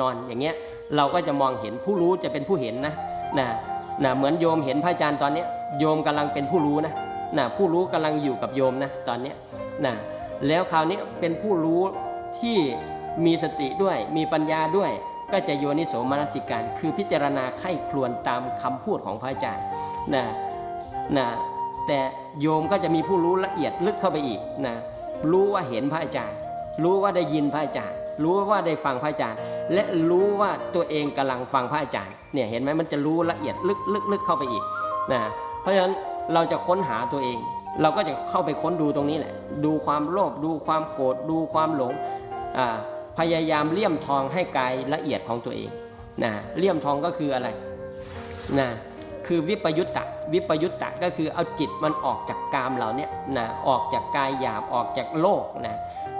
นอนอย่างเงี้ยเราก็จะมองเห็นผู้รู้จะเป็นผู้เห็นนะนะนะเหมือนโยมเห็นพระอาจารย์ตอนนี้โยมกำลังเป็นผู้รู้นะนะผู้รู้กำลังอยู่กับโยมนะตอนนี้นะแล้วคราวนี้เป็นผู้รู้ที่มีสติด้วยมีปัญญาด้วยก็จะโยนิโสมนสิการ คือพิจารณาไข้ครวนตามคำพูดของพระอาจารย์นะนะแต่โยมก็จะมีผู้รู้ละเอียดลึกเข้าไปอีกนะรู้ว่าเห็นพระอาจารย์ รู้ว่าได้ยินพระอาจารย์ รู้ว่าได้ฟังพระอาจารย์ และรู้ว่าตัวเองกำลังฟังพระอาจารย์เนี่ยเห็นไหมมันจะรู้ละเอียดลึกลึกลึกเข้าไปอีกนะเพราะฉะนั้นเราจะค้นหาตัวเอง เราก็จะเข้าไปค้นดูตรงนี้แหละ ดูความโลภดูความโกรธดูความหลงพยายามเลี่ยมทองให้กายละเอียดของตัวเองนะเลี่ยมทองก็คืออะไรนะ คือวิปยุตตะวิปยุตตะก็คือเอาจิตมันออกจากกามเหล่านี้นะออกจากกายหยาบออกจากโลกนะ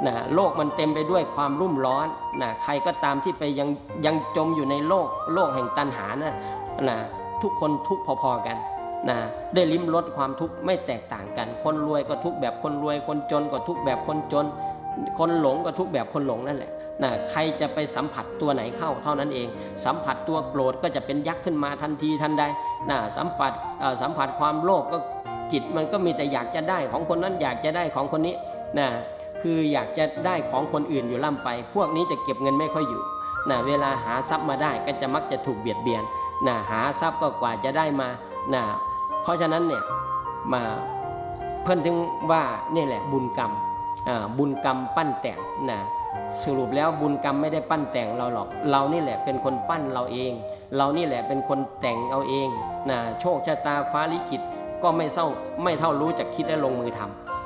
นะโลกมันเต็มไปด้วยความรุ่มร้อนนะใครก็ตามที่ไปยังยังจมอยู่ในโลกโลกแห่งตัณหานะนะทุกคนทุกพอๆกันนะได้ลิ้มรสความทุกข์ไม่แตกต่างกัน คนรวยก็ทุกแบบคนรวยคนจนก็ทุกแบบคนจน คนหลงก็ทุกแบบคนหลงนั่นแหละ นะใครจะไปสัมผัสตัวไหนเข้าเท่านั้นเอง สัมผัสตัวโกรธก็จะเป็นยักษ์ขึ้นมาทันทีทันใดนะสัมผัสสัมผัสความโลภก็จิตมันก็มีแต่อยากจะได้ของคนนั้นอยากจะได้ของคนนี้นะคืออยากจะได้ของคนอื่นอยู่ล่ำไป พวกนี้จะเก็บเงินไม่ค่อยอยู่นะเวลาหาทรัพย์มาได้ก็จะมักจะถูกเบียดเบียนนะหาทรัพย์ก็กว่าจะได้มานะเพราะฉะนั้นเนี่ยมาเพิ่นถึงว่านี่แหละบุญกรรม บุญกรรมปั้นแต่งนะสรุปแล้วบุญกรรมไม่ได้ปั้นแต่งเราหรอก เรานี่แหละเป็นคนปั้นเราเอง เรานี่แหละเป็นคนแต่งเอาเองนะโชคชะตาฟ้าลิขิตก็ไม่เศร้าไม่เท่ารู้จักคิดและลงมือทำ